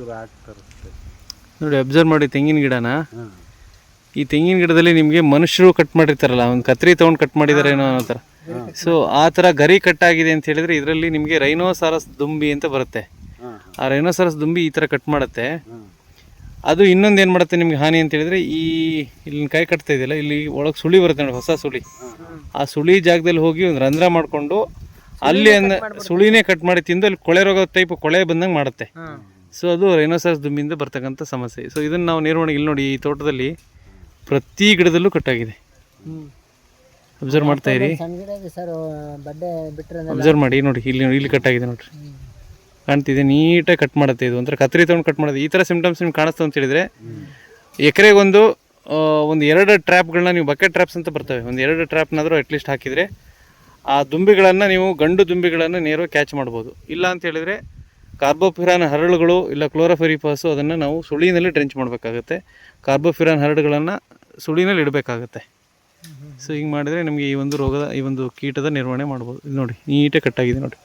ಚೂರು ತರುತ್ತೆ ನೋಡಿ ಅಬ್ಸರ್ವ್ ಮಾಡಿ ತೆಂಗಿನ ಗಿಡನ? ಹಾಂ. ಈ ತೆಂಗಿನ ಗಿಡದಲ್ಲಿ ನಿಮಗೆ ಮನುಷ್ಯರು ಕಟ್ ಮಾಡಿರ್ತಾರಲ್ಲ ಒಂದು ಕತ್ರಿ ತಗೊಂಡು ಕಟ್ ಮಾಡಿದ್ದಾರೆ ಏನೋ ಅನ್ನೋ ಥರ. ಸೊ ಆ ಥರ ಗರಿ ಕಟ್ ಆಗಿದೆ ಅಂತ ಹೇಳಿದ್ರೆ ಇದರಲ್ಲಿ ನಿಮಗೆ ರೈನೋಸಾರಸ್ ದುಂಬಿ ಅಂತ ಬರುತ್ತೆ. ಆ ರೈನೋಸಾರಸ್ ದುಂಬಿ ಈ ಥರ ಕಟ್ ಮಾಡುತ್ತೆ. ಅದು ಇನ್ನೊಂದು ಏನು ಮಾಡುತ್ತೆ ನಿಮಗೆ ಹಾನಿ ಅಂತ ಹೇಳಿದ್ರೆ ಈ ಇಲ್ಲಿ ಕೈ ಕಟ್ತಾ ಇದೆಯಲ್ಲ ಇಲ್ಲಿ ಒಳಗೆ ಸುಳಿ ಬರುತ್ತೆ ನೋಡಿ ಹೊಸ ಸುಳಿ. ಆ ಸುಳಿ ಜಾಗದಲ್ಲಿ ಹೋಗಿ ಒಂದು ರಂಧ್ರ ಮಾಡಿಕೊಂಡು ಅಲ್ಲಿ ಅಂದ ಸುಳಿನೇ ಕಟ್ ಮಾಡಿ ತಿಂದು ಅಲ್ಲಿ ಕೊಳೆ ರೋಗ ಟೈಪ್ ಕೊಳೆ ಬಂದಂಗೆ ಮಾಡುತ್ತೆ. ಸೊ ಅದು ರೈನೋಸಾರಸ್ ದುಂಬಿಯಿಂದ ಬರ್ತಕ್ಕಂಥ ಸಮಸ್ಯೆ. ಸೊ ಇದನ್ನು ನಾವು ನಿರ್ವಹಣೆ ಇಲ್ಲಿ ನೋಡಿ ಈ ತೋಟದಲ್ಲಿ ಪ್ರತಿ ಗಿಡದಲ್ಲೂ ಕಟ್ಟಾಗಿದೆ. ಅಬ್ಸರ್ವ್ ಮಾಡ್ತಾ ಇರಿ. ಅಬ್ಸರ್ವ್ ಮಾಡಿ ನೋಡಿ ಇಲ್ಲಿ ಇಲ್ಲಿ ಕಟ್ಟಾಗಿದೆ ನೋಡ್ರಿ. ಕಾಣ್ತಿದೆ ನೀಟಾಗಿ ಕಟ್ ಮಾಡುತ್ತೆ ಇದು. ಒಂಥರ ಕತ್ರಿ ತೊಗೊಂಡು ಕಟ್ ಮಾಡೋದು ಈ ಥರ ಸಿಮ್ಟಮ್ಸ್ ನಿಮ್ಗೆ ಕಾಣಿಸ್ತು ಅಂತ ಹೇಳಿದ್ರೆ ಎಕರೆಗೊಂದು ಒಂದು ಎರಡು ಟ್ರ್ಯಾಪ್ಗಳನ್ನ ನೀವು ಬಕೆಟ್ ಟ್ರ್ಯಾಪ್ಸ್ ಅಂತ ಬರ್ತವೆ. ಒಂದು ಎರಡು ಟ್ರ್ಯಾಪ್ನಾದರೂ ಅಟ್ಲೀಸ್ಟ್ ಹಾಕಿದರೆ ಆ ದುಂಬಿಗಳನ್ನು ನೀವು ಗಂಡು ದುಂಬಿಗಳನ್ನು ನೇರವಾಗಿ ಕ್ಯಾಚ್ ಮಾಡ್ಬೋದು. ಇಲ್ಲ ಅಂತ ಹೇಳಿದರೆ ಕಾರ್ಬೋಫಿರಾನ್ ಹರಳುಗಳು ಇಲ್ಲ ಕ್ಲೋರೋಫೆರಿಪಾಸು ಅದನ್ನು ನಾವು ಸುಳಿನಲ್ಲಿ ಟ್ರೆಂಚ್ ಮಾಡಬೇಕಾಗುತ್ತೆ. ಕಾರ್ಬೋಫಿರಾನ್ ಹರಳುಗಳನ್ನು ಸುಳಿನಲ್ಲಿ ಇಡಬೇಕಾಗುತ್ತೆ. ಸೊ ಹಿಂಗೆ ಮಾಡಿದರೆ ನಿಮಗೆ ಈ ಒಂದು ರೋಗದ ಈ ಒಂದು ಕೀಟದ ನಿರ್ವಹಣೆ ಮಾಡ್ಬೋದು. ನೋಡಿ ನೀಟಾಗಿ ಕಟ್ಟಾಗಿದೆ ನೋಡಿ.